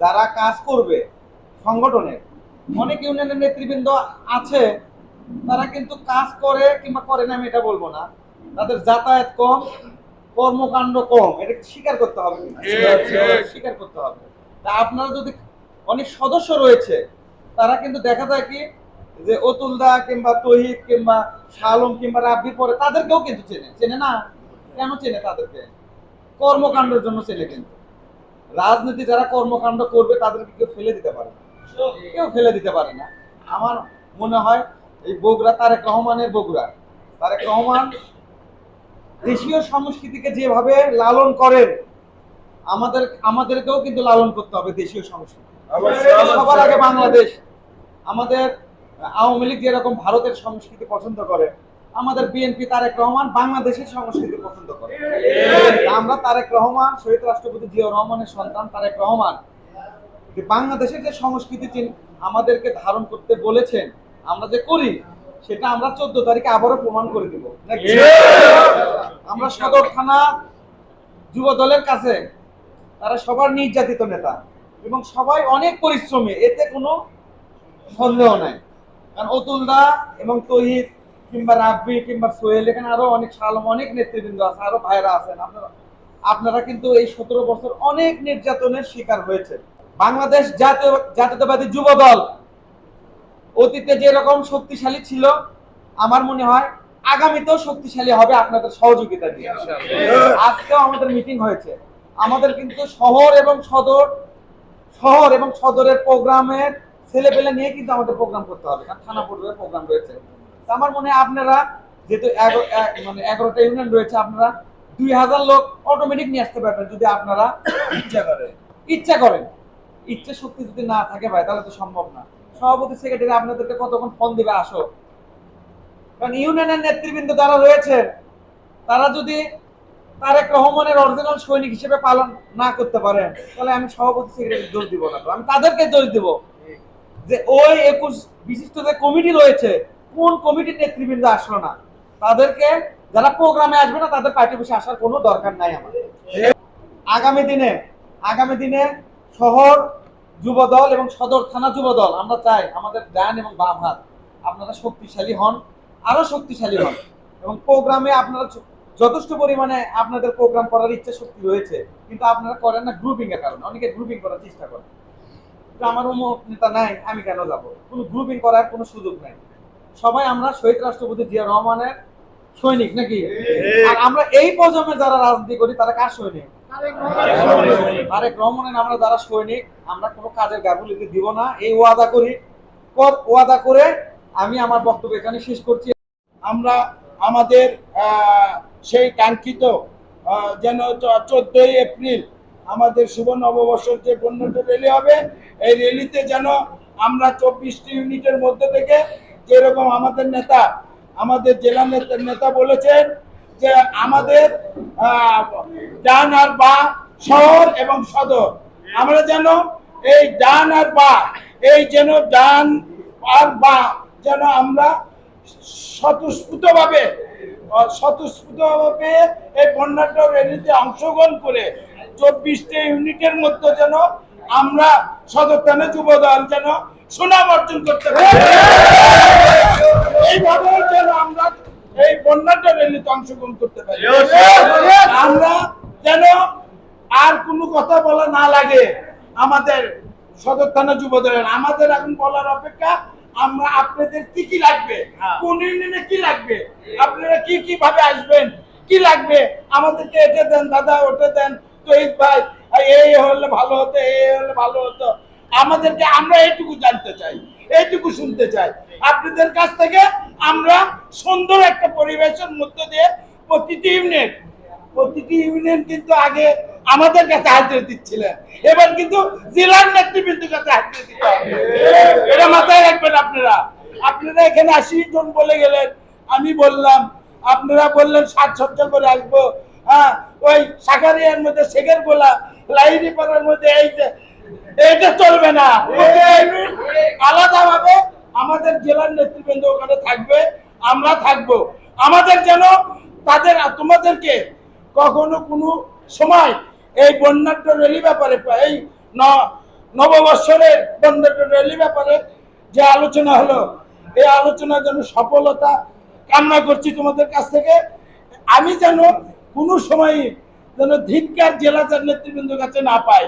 যারা কাজ করবে সংগঠনের অনেক ইউনিয়নের নেতৃবৃন্দ আছে তারা কিন্তু কাজ করে কিংবা করে না আমি এটা বলব না। তাদের যাতায়াত কম কর্মকাণ্ড কম এটা স্বীকার করতে হবে স্বীকার করতে হবে তা আপনারা যদি অনেক সদস্য রয়েছে তারা কিন্তু দেখা যায় কি যে অতুলদা কিংবা তহিদ কিংবা শালম কিংবা রাব্বির পরে তাদেরকেও কিন্তু চেনে। চেনে না? কেন চেনে তাদেরকে? কর্মকাণ্ডের জন্য চেনে কিন্তু। রাজনীতি যারা কর্মকাণ্ড করবে তাদেরকে কেউ ফেলে দিতে পারে কেউ ফেলে দিতে পারে না। আমার মনে হয় এই বগুড়া তারেক রহমানের বগুড়া। তারেক রহমান দেশীয় সংস্কৃতিকে যেভাবে লালন করেন আমাদের আমাদেরকেও কিন্তু লালন করতে হবে দেশীয় সংস্কৃতি। সবার আগে বাংলাদেশ। আমাদের আওয়ামী লীগ যেরকম ভারতের সংস্কৃতি পছন্দ করে আমাদের বিএনপি তারেক রহমান বাংলাদেশের সংস্কৃতি পছন্দ করে। আমরা তারেক রহমান শহীদ রাষ্ট্রপতি জিয়াউর রহমানের সন্তান তারেক রহমান। যে বাংলাদেশের যে সংস্কৃতি চিন- আমাদেরকে ধারণ করতে বলেছেন আমরা যে করি সেটা আমরা চোদ্দ তারিখে আবারও প্রমাণ করে দিব। আমরা সদর থানা যুব দলের কাছে তারা সবার নির্যাতিত নেতা এবং সবাই অনেক পরিশ্রমী এতে কোনো সন্দেহ নাই। কারণ অতুলদা এবং তহিদ কিংবা রাব্বি কিংবা সোহেল এখানে আরও অনেক সালম অনেক নেতৃবৃন্দ আছে আরও ভাইরা আছেন। আপনারা আপনারা কিন্তু এই সতেরো বছর অনেক নির্যাতনের শিকার হয়েছে বাংলাদেশ জাতীয় জাতীয়তাবাদী যুব দল অতীতে যেরকম শক্তিশালী ছিল আমার মনে হয় আগামীতেও শক্তিশালী হবে আপনাদের সহযোগিতা দিয়ে আজকেও আমাদের মিটিং হয়েছে। আমাদের কিন্তু শহর এবং সদর শহর এবং সদরের প্রোগ্রামের ছেলে পেলে নিয়ে কিন্তু আমাদের প্রোগ্রাম করতে হবে। কারণ থানা পর্যায়ে প্রোগ্রাম রয়েছে। আমার মনে হয় আপনারা যেহেতু মানে এগারোটা ইউনিয়ন রয়েছে, আপনারা দুই হাজার লোক অটোমেটিক নিয়ে আসতে পারবেন যদি আপনারা ইচ্ছা করেন। ইচ্ছা করেন। ইচ্ছে শক্তি যদি না থাকে ভাই, তাহলে তো সম্ভব না। সভাপতি সেক্রেটারি আপনাদেরকে কতক্ষণ ফোন দিবে? আসো। কারণ ইউনিয়নের নেতৃবৃন্দ যারা রয়েছে তারা যদি তারেক রহমানের অরিজিনাল সৈনিক হিসেবে পালন না করতে পারেন, তাহলে আমি সভাপতি সেক্রেটারি দোষ দিব না আমি তাদেরকে দোষ দিব। যে ওই একুশ বিশিষ্ট যে কমিটি রয়েছে কোন কমিটির নেতৃবৃন্দ আসলো না? তাদেরকে যারা প্রোগ্রামে আসবে না, তাদের পার্টি বসে আসার কোনো দরকার নাই আমাদের আগামী দিনে আগামী দিনে শহর যুব দল এবং সদর থানা যুব দল আমরা চাই আমাদের ডান এবং বাম হাত আপনারা শক্তিশালী হন, আরও শক্তিশালী হন। এবং প্রোগ্রামে আপনারা যথেষ্ট পরিমাণে আপনাদের প্রোগ্রাম করার ইচ্ছা শক্তি রয়েছে, কিন্তু আপনারা করেন না গ্রুপিং এর কারণে। অনেকে গ্রুপিং করার চেষ্টা করেন। আমার অমুক নেতা নাই, আমি কেন যাব? কোনো গ্রুপিং করার কোনো সুযোগ নাই। সবাই আমরা শহীদ রাষ্ট্রপতি জিয়া রহমানের সৈনিক নাকি? আর আমরা এই প্রজন্মে যারা রাজনীতি করি তারা কার সৈনিক? তারেক রহমানের আমরা যারা সৈনিক আমরা কোনো কাজের গাফিলতি দিব না। এই ওয়াদা করি। কর- ওয়াদা করে আমি আমার বক্তব্য এখানে শেষ করছি। আমরা আমাদের আহ, সেই কাঙ্ক্ষিত আহ, যেন চোদ্দই এপ্রিল আমাদের শুভ নববর্ষের যে বন্যত র্যালি হবে এই র্যালিতে যেন আমরা চব্বিশটি ইউনিটের মধ্যে থেকে যেরকম আমাদের নেতা, আমাদের জেলা নেতা বলেছেন যে আমাদের ডান আর বা শহর এবং সদর। আমরা যেন এই ডান আর বা, এই যেন ডান আর বা যেন আমরা স্বতঃস্ফূর্তভাবে স্বতঃস্ফূর্তভাবে এই বন্যাঢ্য র্যালিতে অংশগ্রহণ করে চব্বিশটি ইউনিটের মধ্যে যেন আমরা সদর থানা যুব দল যেন সুনাম অর্জন করতে পারি। এইভাবে যেন আমরা এই বন্যাঢ্য র্যালিতে অংশগ্রহণ করতে পারি। আমরা যেন আর কোনো কথা বলা না লাগে আমাদের সদর থানা যুব দলের আমাদের এখন বলার অপেক্ষা আমরা আপনাদের কি কি লাগবে? কোন ইউনিয়নে কি লাগবে? আপনারা কি কি ভাবে আসবেন? কি লাগবে? আমাদেরকে এটা দেন দাদা ওটা দেন তহিদ ভাই এই হলে ভালো হতো এই হলে ভালো হতো। আমাদেরকে আমরা এইটুকু জানতে চাই, এইটুকু শুনতে চাই। আপনাদের কাছ থেকে আমরা সুন্দর একটা পরিবেশের মধ্য দিয়ে প্রতিটি ইউনিট, প্রতিটি ইউনিয়ন কিন্তু আগে আমাদের কাছে হাজিরা দিচ্ছিলেন। এবার কিন্তু জেলার নেতৃবৃন্দের কাছে হাজিরা দিতে এটা মাথায় রাখবেন আপনারা। আপনারা এখানে আশি জন বলে গেলেন, আমি বললাম, আপনারা বললেন সাজসজ্জা করে আসব। হ্যাঁ ওই সাকারিয়ার মধ্যে শেখের গোলা লাইনি পাড়ার মধ্যে এই যে এটা চলবে না। আলাদা ভাবে আমাদের জেলার নেতৃবৃন্দ ওখানে থাকবে আমরা থাকব। আমাদের যেন তাদের তোমাদেরকে কখনো কোনো সময় এই বন্যাঢ্য রেলি ব্যাপারে এই নববৎসরের বন্যাঢ্য র্যালি ব্যাপারে যে আলোচনা হলো এই আলোচনার জন্য সফলতা কামনা করছি তোমাদের কাছ থেকে। আমি যেন কোনো সময় যেন ধিক্কার জেলা নেতৃবৃন্দের কাছে না পাই।